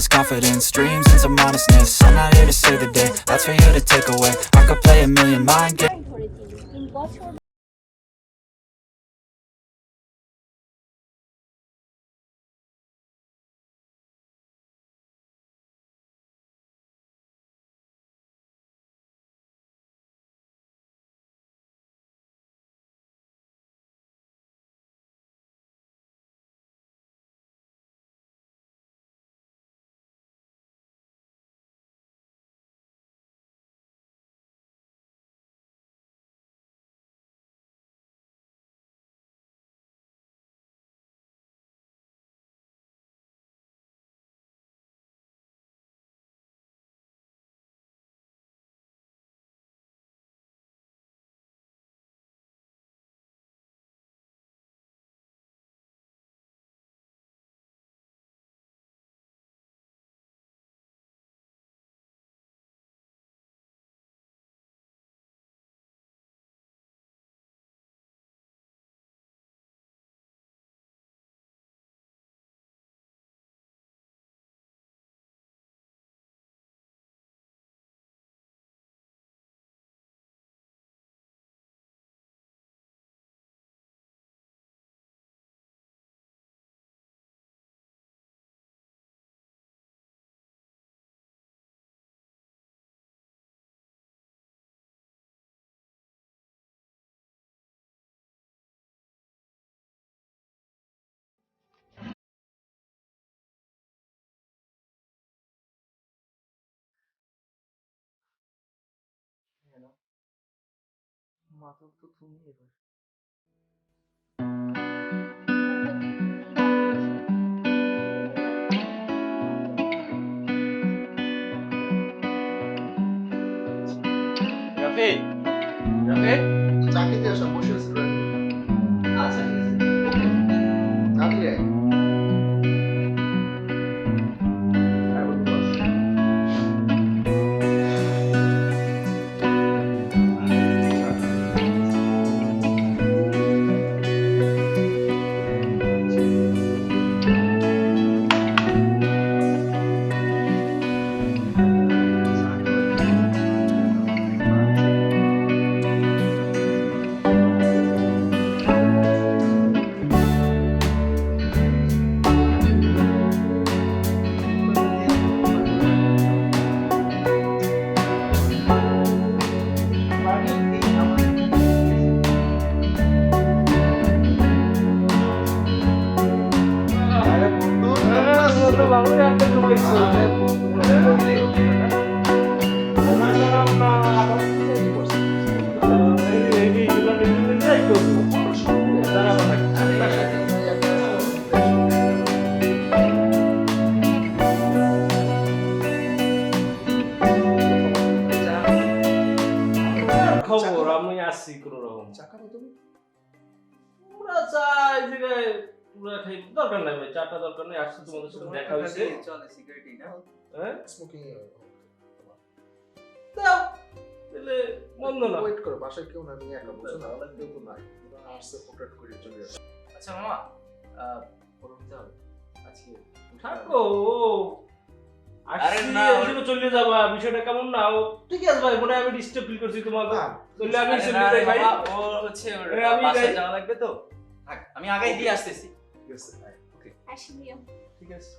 Mental health is confidence, dreams and some honestness I'm not here to save the day, that's for you to take away. I could play a million mind games model tutunuyor. Rafi! দেখা হয়েছে চলে সিগারেটই না হ্যাঁ smoking দাও তাহলে মন্দ না wait করো বাসায় কেউ না নিয়ে একা বুঝছ না কেউ তো নাই আসছে ফোকাট করে চলে যাবে আচ্ছা মামা আহ, ওর আজকে থাকো আরে না, এই চলে যাবা বিষয়টা কেমন না ও ঠিক আছে ভাই মনে হয় আমি ডিস্টার্ব ফিল করছি তোমাকে না আমি চলে যাই ভাই মামা, ও হচ্ছে আমি যাওয়া লাগবে তো আমি আগাই দিয়ে আসতেছি ঠিক আছে ওকে আসি দিও ঠিক আছে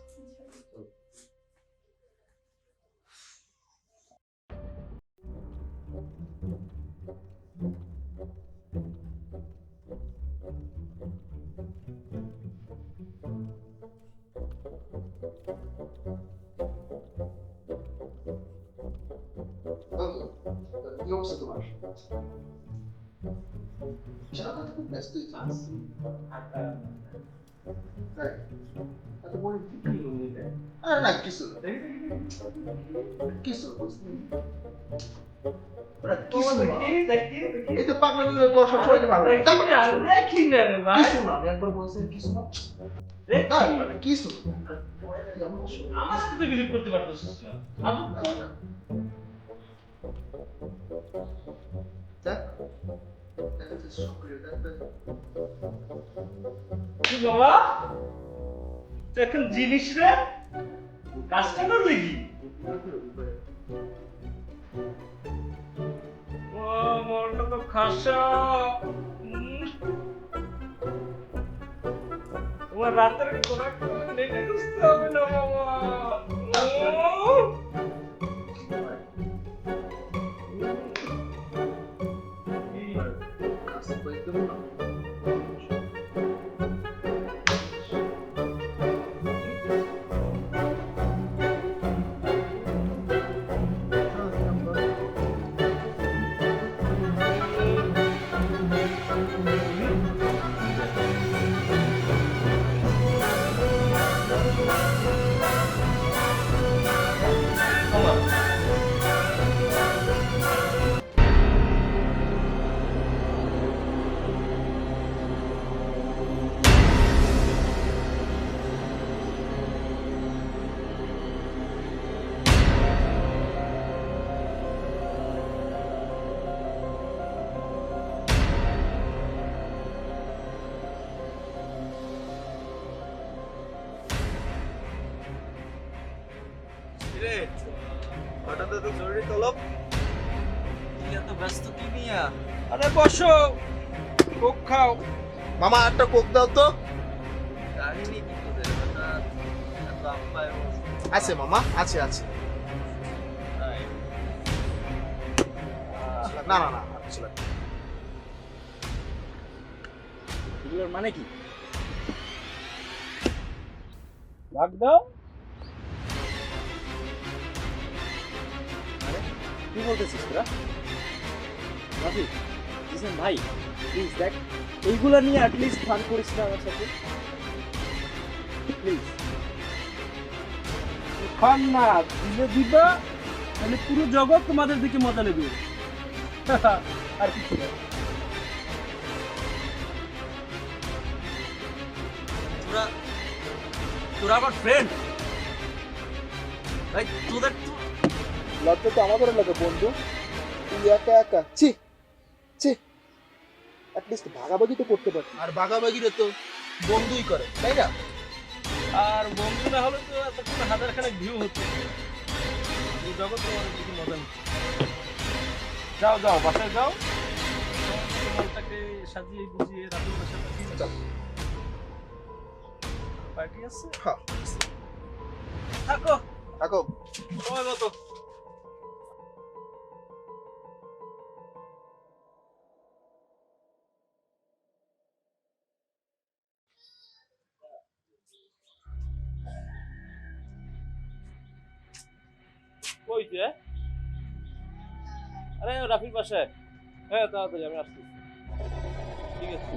কি অবস্থা তোমার সারাটা খুব ব্যস্তই চান্স তাই এত বড় আরে না কিছু না। কিছু না। ওরা কিছু না। এই তো পাগলা মিলে বসা সবাইকে ভালো লাগে। তারপর দেখি না রে ভাই কিছু না, আমি একবার বলছি কিছু না। না, মানে কিছু না। আমার সাথে তো বিলিভ করতে পারতেছিস না আজব কি জিনিস রে? কাজটা করবে কি? মনটা তো খাসা। তোমার রাতের কোনো নেটে খুঁজতে হবে না, বাবা। মামা আছে। না না না কিছু লাগবে এগুলোর মানে কি? ডাক দাও। কি বলতেছিস তোরা? রাফি জিসান ভাই প্লিজ দেখ এইগুলো নিয়ে অ্যাটলিস্ট ফান করিস না আমার সাথে। প্লিজ খান না দিলে দিবা তাহলে পুরো জগৎ তোমাদের দিকে মজা নেবে। আর কিছু না। তোরা তোরা আমার ফ্রেন্ড ভাই তোদের লজ্জা তো লাগে বন্ধু। তুই একা একা। ছি ছি। অ্যাটলিস্ট ভাগাভাগি তো করতে পারতি আর ভাগাভাগিরে তো বন্ধুই করে তাই না? আর বন্ধু না হলে তো এতক্ষণ হাজার খানে ভিউ হচ্ছে জগৎ তোমার কিছু মজা নিচ্ছে যাও যাও বাসায় যাও। তোমারটাকে সাজিয়ে গুজিয়ে রাতের বাসায়। পার্টি আছে? হ্যাঁ। থাকো। থাকো। সময় মতো। কই যে আরে রাফির পাশে। হ্যাঁ তাড়াতাড়ি আমি আসছি। ঠিক আছে।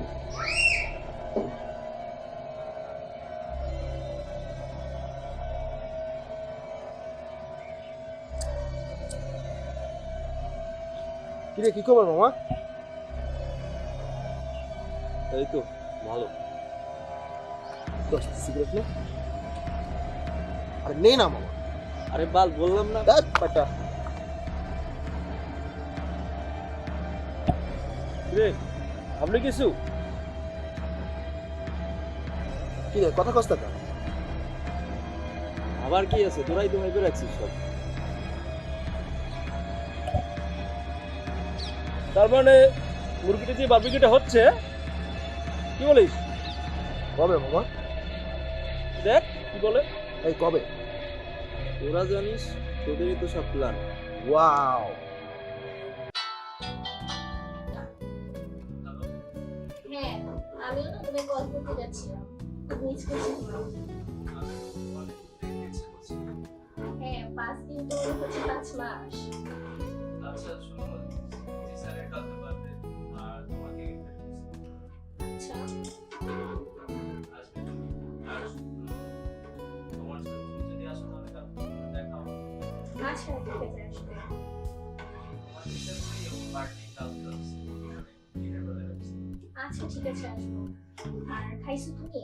কিরে কি খবর মামা? এই তো ভালো। দশ সিগারেট নে। আরে নে না মামা। আরে বাল বললাম না। দেখ পাটা। রে আপনি কিছু? কি রে কথা কস্তা কা আবার কি আছে? তোরাই তো ভেবে রাখছিস সব। তার মানে মুরগিটা যে বার্বিকিউটা হচ্ছে কি বলিস? কবে মামা দেখ কি বলে? এই কবে? তোরা জানিস তোদেরই তো সব প্ল্যান ওয়াও আচ্ছা ঠিক আছে আচ্ছা ঠিক আছে আসব। আর খাইছো তুমি?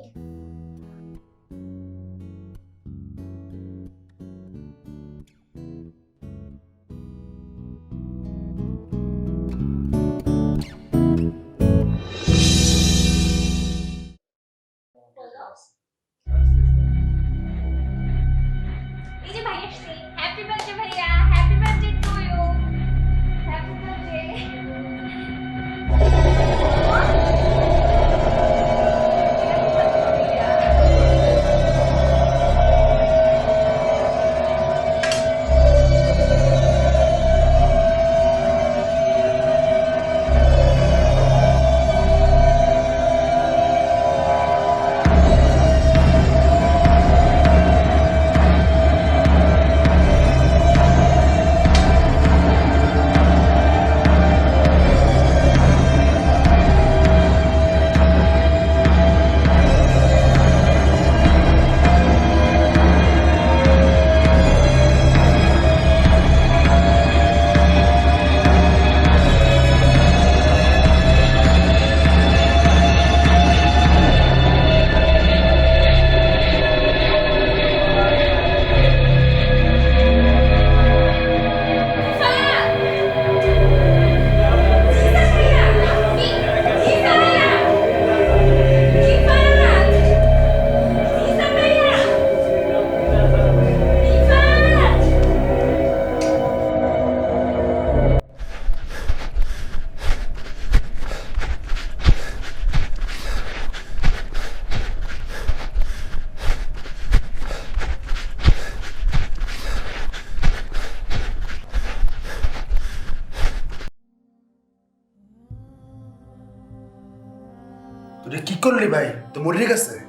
ভাই তো মরে গেছে তো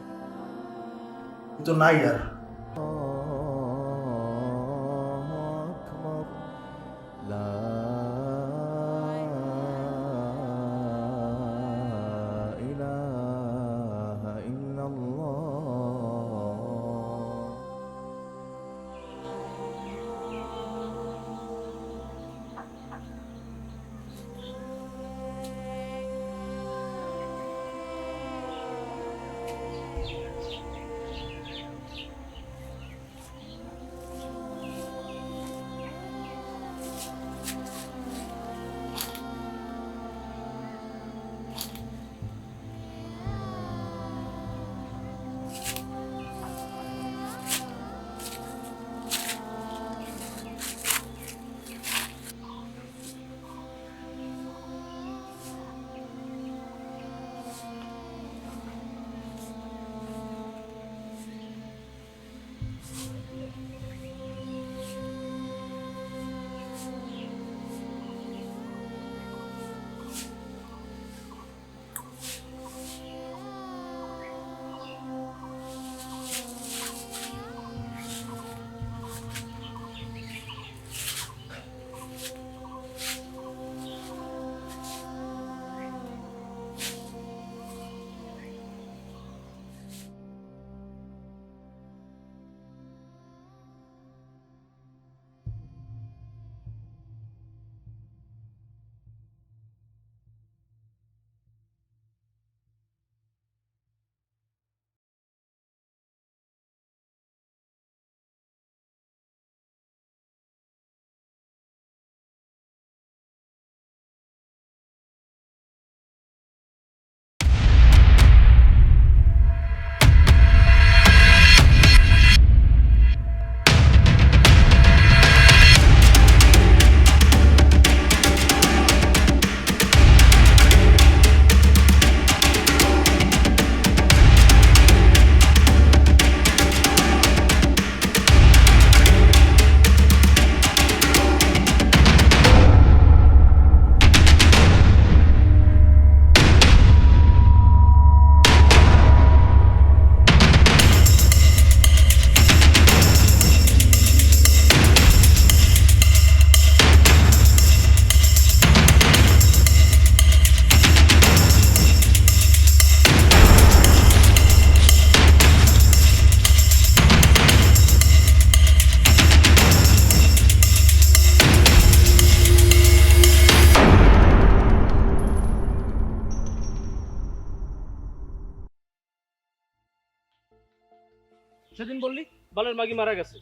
বালের মাগি মারা গেছে।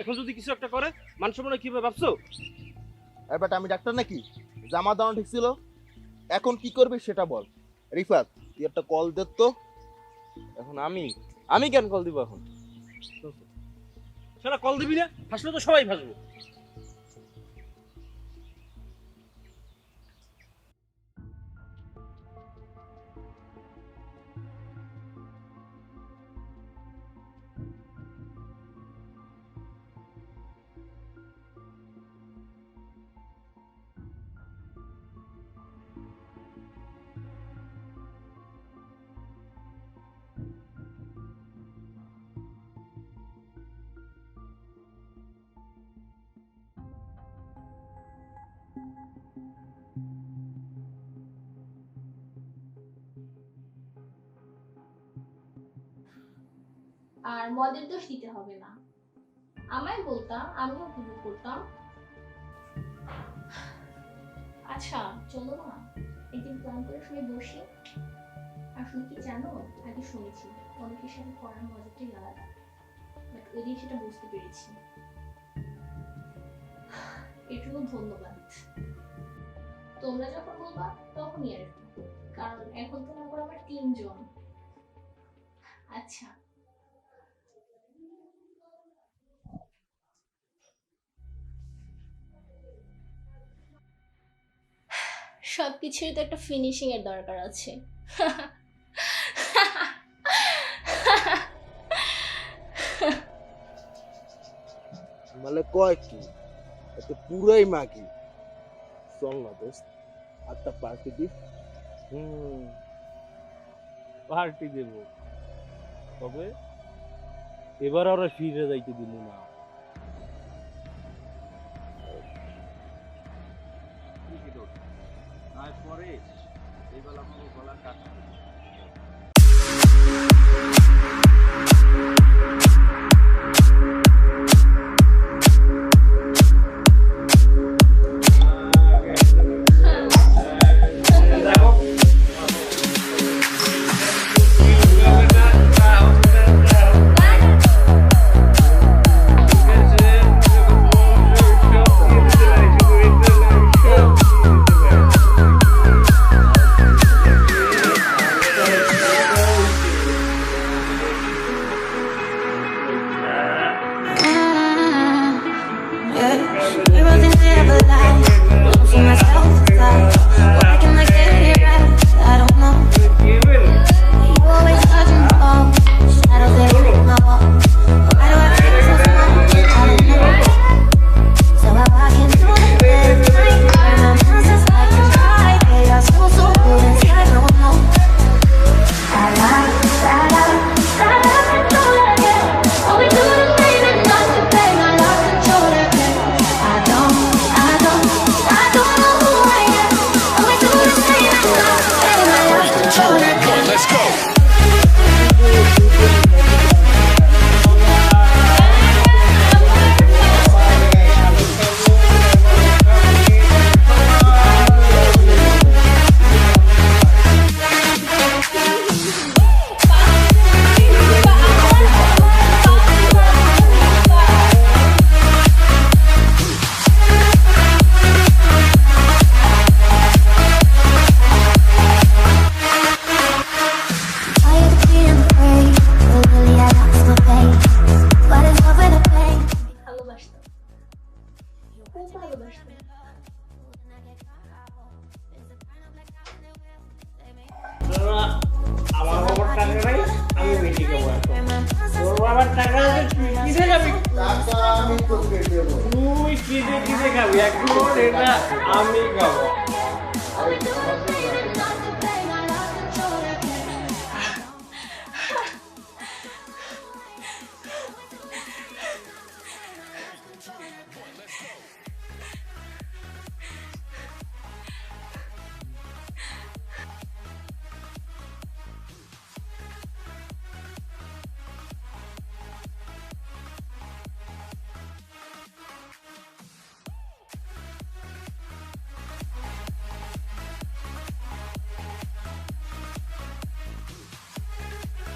এখন যদি কিছু একটা করে মানুষ মনে কীভাবে ভাবছ? এবার আমি ডাক্তার নাকি? জামা দানো ঠিক ছিল। এখন কি করবি সেটা বল। রিফাত তুই একটা কল দে তো। এখন আমি আমি কেন কল দিব এখন? সেটা কল দিবি না ফাঁসলে তো সবাই ফাঁসবো আর মদের দোষ দিতে হবে না। আমায় বলতাম, আমিও উপভোগ করতাম। আচ্ছা চলো না একদিন প্ল্যান করে সবাই বসি। আসলে কি জানো, আগে শুনেছি, অনেকের সাথে করার মজাটাই আলাদা। বাট ওই দিন সেটা বুঝতে পেরেছি। জন্য ধন্যবাদ। তোমরা যখন বলবা, তখনই আর। কারণ এখন তো আমার তিনজন। আচ্ছা সব কিছুরই তো একটা ফিনিশিং এর দরকার আছে। মানে কয় কি? এতে পুরাই মাগি। চল না দোস্ত একটা পার্টি দি হুম পার্টি দেব। তবে এবার ওরা ফিরে যাইতে দিল না। পরে এইবেলা বেলা গলা গলার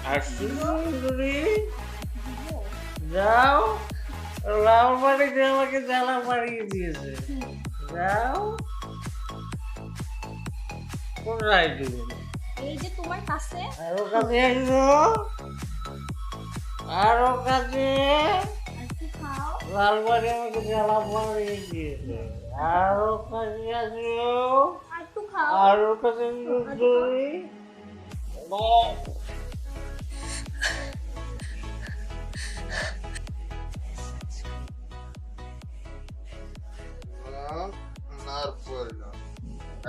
রে যাও লাল বাড়িতে আমাকে জ্বালা বাড়িয়ে দিয়েছে। যাও। কোথায় দিবেন এই যে তোমার কাছে। আরও কাছে আসব আরও কাছে। একটু খাও? লাল বাড়ি আমাকে জ্বালা বাড়িয়ে দিয়েছে। আরও কাছে আসব আর আরও কাছে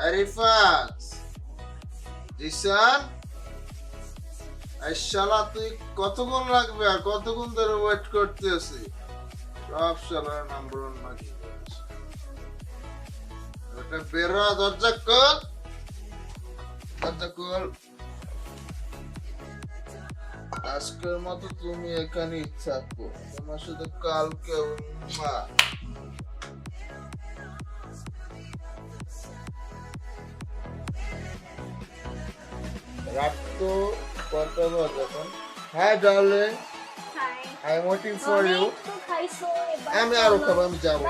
আরিফাত জিসান শালা, তুই কতক্ষণ লাগবে আর কতক্ষণ ধরে ওয়েট করতে আছি সব শালার নাম্বার ওয়ান মাগি এটা বেরো দরজা কর দরজা কর আজকের মতো তুমি এখানেই থাকো। তোমার সাথে কালকে মা রাত তো কটা যখন হ্যাঁ darling I am waiting for you আমি আরও খাব আমি যাব